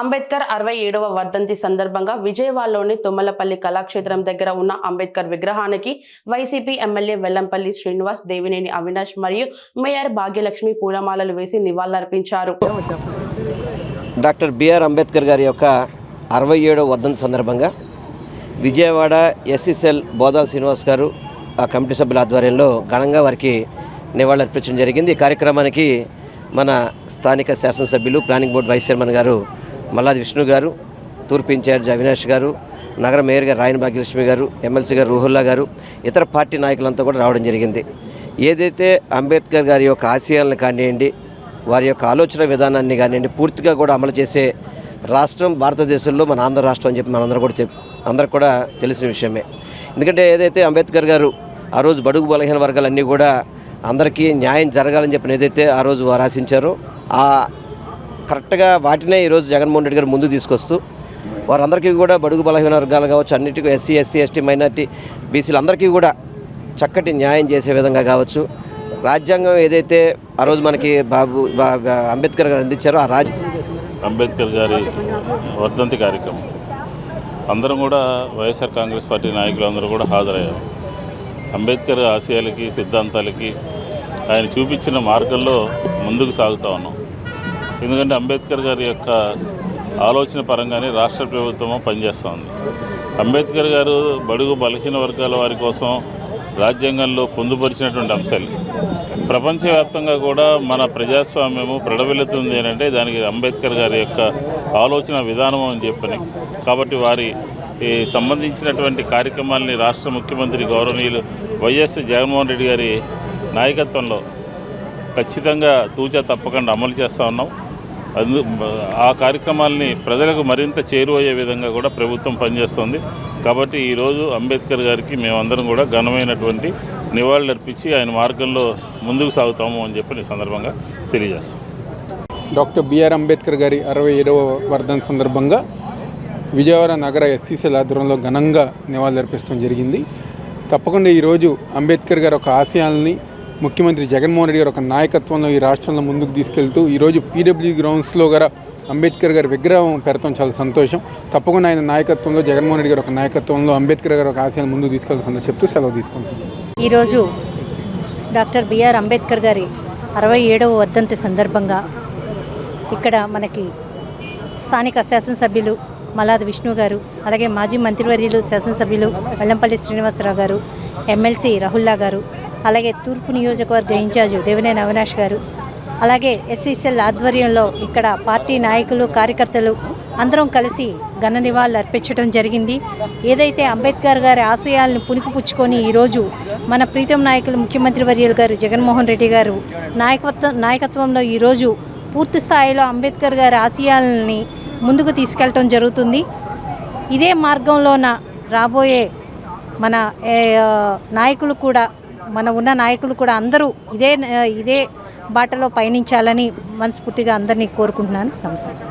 అంబేద్కర్ అరవై ఏడవ వర్ధంతి సందర్భంగా విజయవాడలోని తుమ్మలపల్లి కళాక్షేత్రం దగ్గర ఉన్న అంబేద్కర్ విగ్రహానికి వైసీపీ ఎమ్మెల్యే వెల్లంపల్లి శ్రీనివాస్ దేవినేని అవినాష్ మరియు మేయర్ భాగ్యలక్ష్మి పూలమాలలు వేసి నివాళులర్పించారు. డాక్టర్ బిఆర్ అంబేద్కర్ గారి యొక్క అరవై ఏడవ వర్ధంతి సందర్భంగా విజయవాడ ఎస్ఎస్ఎల్ బోదాల శ్రీనివాస్ గారు ఆ కమిటీ సభ్యుల ఆధ్వర్యంలో ఘనంగా వారికి నివాళులర్పించడం జరిగింది. ఈ కార్యక్రమానికి మన స్థానిక శాసనసభ్యులు ప్లానింగ్ బోర్డు వైస్ చైర్మన్ గారు మల్లాది విష్ణు గారు తూర్పు ఇన్ఛార్జ్ అవినాష్ గారు నగర మేయర్ గారు రాయన భాగ్యలక్ష్మి గారు ఎమ్మెల్సీ గారు రూహుల్లా గారు ఇతర పార్టీ నాయకులంతా కూడా రావడం జరిగింది. ఏదైతే అంబేద్కర్ గారి యొక్క ఆశయాలను కానివ్వండి వారి యొక్క ఆలోచన విధానాన్ని కానివ్వండి పూర్తిగా కూడా అమలు చేసే రాష్ట్రం భారతదేశంలో మన ఆంధ్ర రాష్ట్రం అని చెప్పి మనందరూ కూడా చెప్ అందరికి కూడా తెలిసిన విషయమే. ఎందుకంటే ఏదైతే అంబేద్కర్ గారు ఆ రోజు బడుగు బలహీన వర్గాలన్నీ కూడా అందరికీ న్యాయం జరగాలని చెప్పిన ఏదైతే ఆ రోజు వారు ఆశించారో ఆ కరెక్ట్గా వాటినే ఈరోజు జగన్మోహన్ రెడ్డి గారు ముందు తీసుకొస్తూ వారందరికీ కూడా బడుగు బలహీన వర్గాలు కావచ్చు అన్నిటికీ ఎస్సీ ఎస్సీ ఎస్టీ మైనార్టీ బీసీలందరికీ కూడా చక్కటి న్యాయం చేసే విధంగా కావచ్చు. రాజ్యాంగం ఏదైతే ఆ రోజు మనకి బాబు అంబేద్కర్ గారు అందించారో ఆ రాజ్ అంబేద్కర్ గారి వర్ధంతి కార్యక్రమం. అందరం కూడా వైఎస్ఆర్ కాంగ్రెస్ పార్టీ నాయకులందరూ కూడా హాజరయ్యారు అంబేద్కర్ ఆశయాలకి సిద్ధాంతాలకి ఆయన చూపించిన మార్గంలో ముందుకు సాగుతా ఉన్నాం. ఎందుకంటే అంబేద్కర్ గారి యొక్క ఆలోచన పరంగానే రాష్ట్ర ప్రభుత్వము పనిచేస్తుంది. అంబేద్కర్ గారు బడుగు బలహీన వర్గాల వారి కోసం రాజ్యాంగంలో పొందుపరిచినటువంటి అంశాలు. ప్రపంచవ్యాప్తంగా కూడా మన ప్రజాస్వామ్యము ప్రడవిల్లుతుంది అని అంటే దానికి అంబేద్కర్ గారి యొక్క ఆలోచన విధానం అని చెప్పని. కాబట్టి వారి ఈ సంబంధించినటువంటి కార్యక్రమాలని రాష్ట్ర ముఖ్యమంత్రి గౌరవనీయులు వైఎస్ జగన్మోహన్ రెడ్డి గారి నాయకత్వంలో ఖచ్చితంగా తూచా తప్పకుండా అమలు చేస్తూ ఉన్నాం. అందు ఆ కార్యక్రమాలని ప్రజలకు మరింత చేరువయ్యే విధంగా కూడా ప్రభుత్వం పనిచేస్తుంది. కాబట్టి ఈరోజు అంబేద్కర్ గారికి మేమందరం కూడా ఘనమైనటువంటి నివాళులు అర్పించి ఆయన మార్గంలో ముందుకు సాగుతాము అని చెప్పి ఈ సందర్భంగా తెలియజేస్తాం. డాక్టర్ బిఆర్ అంబేద్కర్ గారి అరవై ఏడవ వర్ధన్ సందర్భంగా విజయవాడ నగర ఎస్సీసీల ఆధ్వర్యంలో ఘనంగా నివాళులర్పించడం జరిగింది. తప్పకుండా ఈరోజు అంబేద్కర్ గారి ఒక ఆశయాల్ని ముఖ్యమంత్రి జగన్మోహన్ రెడ్డి గారి ఒక నాయకత్వంలో ఈ రాష్ట్రంలో ముందుకు తీసుకెళ్తూ ఈరోజు పీడబ్ల్యూ గ్రౌండ్స్లో గారు అంబేద్కర్ గారి విగ్రహం పెడతాం. చాలా సంతోషం. తప్పకుండా ఆయన నాయకత్వంలో జగన్మోహన్ రెడ్డి గారి ఒక నాయకత్వంలో అంబేద్కర్ గారి ఒక ఆశయాన్ని ముందుకు తీసుకెళ్తుందని చెప్తూ సెలవు తీసుకుంటాం ఈరోజు డాక్టర్ బిఆర్ అంబేద్కర్ గారి అరవై ఏడవ వర్ధంతి సందర్భంగా ఇక్కడ మనకి స్థానిక శాసనసభ్యులు మలాద్ విష్ణు గారు అలాగే మాజీ మంత్రివర్యులు శాసనసభ్యులు వెల్లంపల్లి శ్రీనివాసరావు గారు ఎమ్మెల్సీ రహుల్లా గారు అలాగే తూర్పు నియోజకవర్గ ఇన్ఛార్జు దేవినేని అవినాష్ గారు అలాగే ఎస్సీసీఎల్ ఆధ్వర్యంలో ఇక్కడ పార్టీ నాయకులు కార్యకర్తలు అందరం కలిసి ఘన నివాళులు అర్పించడం జరిగింది. ఏదైతే అంబేద్కర్ గారి ఆశయాలను పుణికిపుచ్చుకొని ఈరోజు మన ప్రీతం నాయకులు ముఖ్యమంత్రి వర్యులు గారు జగన్మోహన్ రెడ్డి గారు నాయకత్వం నాయకత్వంలో ఈరోజు పూర్తి స్థాయిలో అంబేద్కర్ గారి ఆశయాలని ముందుకు తీసుకెళ్ళటం జరుగుతుంది. ఇదే మార్గంలోన రాబోయే మన నాయకులు కూడా మన ఉన్న నాయకులు కూడా అందరూ ఇదే ఇదే బాటలో పయనించాలని మనస్ఫూర్తిగా అందరినీ కోరుకుంటున్నాను. నమస్తే.